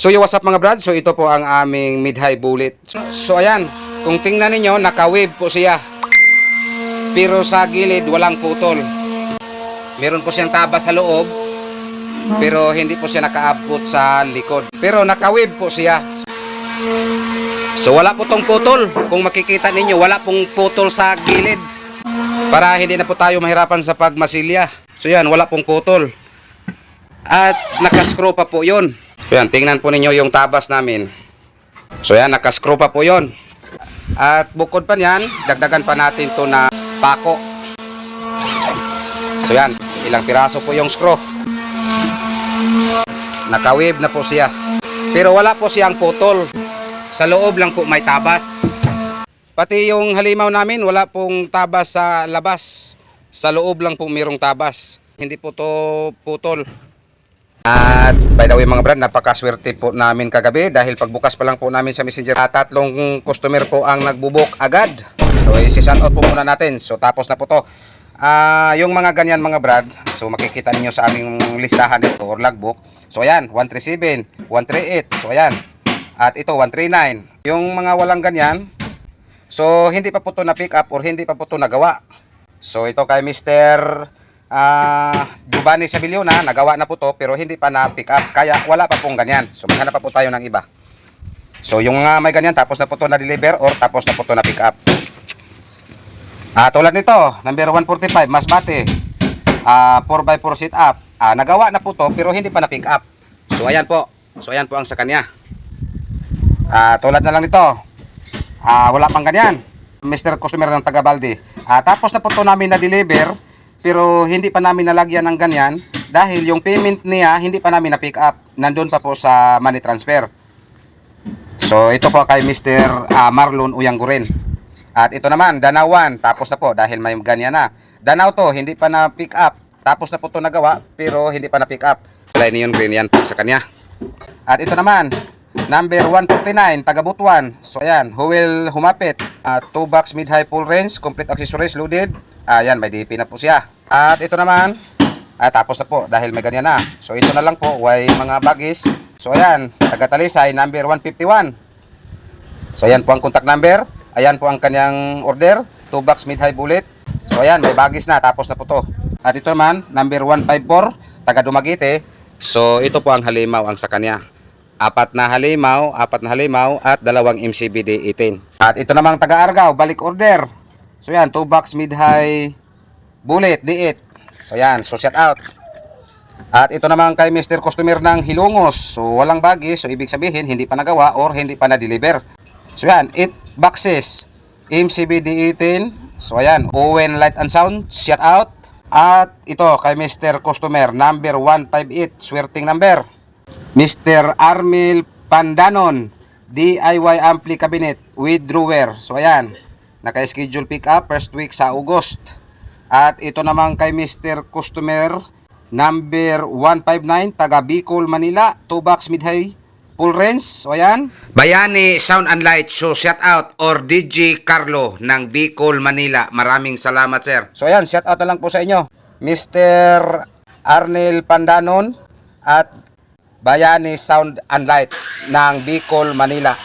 So yo what's up mga brad? So ito po ang aming mid-high bullet. So, ayan, kung tingnan ninyo, naka-wave po siya. Pero sa gilid walang putol. Meron po siyang taba sa loob, pero hindi po siya nakaabot sa likod. Pero naka-wave po siya. So wala po tong putol. Kung makikita ninyo, wala pong putol sa gilid. Para hindi na po tayo mahirapan sa pagmasilya. So yan, wala pong putol. At nakascrew pa po yun. So tingnan po ninyo yung tabas namin. So yan, nakascrew pa po yun. At bukod pa niyan, dagdagan pa natin to na pako. So yan, ilang piraso po yung screw. Nakawave na po siya. Pero wala po siyang putol. Sa loob lang po may tabas. Pati yung halimaw namin, wala pong tabas sa labas. Sa loob lang po mayroong tabas. Hindi po to putol. At by the way mga brad, napakaswerte po namin kagabi dahil pagbukas pa lang po namin sa messenger, tatlong customer po ang nagbubuk agad. So isi-shout out po muna natin. So tapos na po to. Ah, yung mga ganyan mga brad, so makikita ninyo sa aming listahan nito or logbook. So ayan, 137, 138. So ayan. At ito 139. Yung mga walang ganyan, so hindi pa po to na pick up or hindi pa po to nagawa. So ito kay Mr. Ah, Giovanni Sabiliona, nagawa na po to pero hindi pa na pick up kaya wala pa pong ganyan. So maghanap pa po tayo ng iba. So yung mga may ganyan tapos na po to na deliver or tapos na po to na pick up. Ah, tulad nito, number 145, Masbate. Ah, 4x4 sit up. Ah, nagawa na po to pero hindi pa na pick up. So ayan po. So ayan po ang sa kanya. Ah, tulad na lang nito. Ah, wala pang ganyan. Mr. Customer ng Tagabaldi. Ah, tapos na po to namin na deliver pero hindi pa namin nalagyan ng ganyan dahil yung payment niya hindi pa namin na pick up. Nandun pa po sa money transfer. So ito po kay Mr. ah, Marlon Uyangguren. At ito naman, Danawan, tapos na po dahil may ganyan na. Danaw to, hindi pa na pick up. Tapos na po to nagawa, pero hindi pa na pick up. Kulay neon green yan po sa kanya. At ito naman, number 149, taga Butuan. So ayan, who will humapit? Uh, two box mid-high full range, complete accessories loaded. Ayan, may DP na po siya. At ito naman, ah, tapos na po dahil may ganyan na. So ito na lang po, way mga bagis. So ayan, taga Talisay, number 151. So ayan po ang contact number. Ayan po ang kanyang order. 2 box mid-high bullet. So ayan, may bagis na. Tapos na po to. At ito naman, number 154, taga Dumaguete. So ito po ang halimaw ang sa kanya. Apat na halimaw, apat na halimaw at dalawang MCBD 18. At ito namang taga Argao, balik order. So yan, 2 box mid-high bullet D8. So yan, so shout out. At ito naman kay Mr. Customer ng Hilongos. So walang bagis, so ibig sabihin hindi pa nagawa or hindi pa na-deliver. So yan, 8 boxes. MCBD 18. So ayan, Owen Light and Sound, shout out. At ito kay Mr. Customer number 158, swerting number. Mr. Armil Pandanon, DIY Ampli Cabinet with drawer. So ayan, naka-schedule pick up first week sa August. At ito naman kay Mr. Customer number 159, taga Bicol, Manila, 2 box mid-high full range. So ayan. Bayani Sound and Light Show shout out or DJ Carlo ng Bicol, Manila. Maraming salamat sir. So ayan, shout out na lang po sa inyo. Mr. Arnel Pandanon at Bayani Sound and Light ng Bicol, Manila.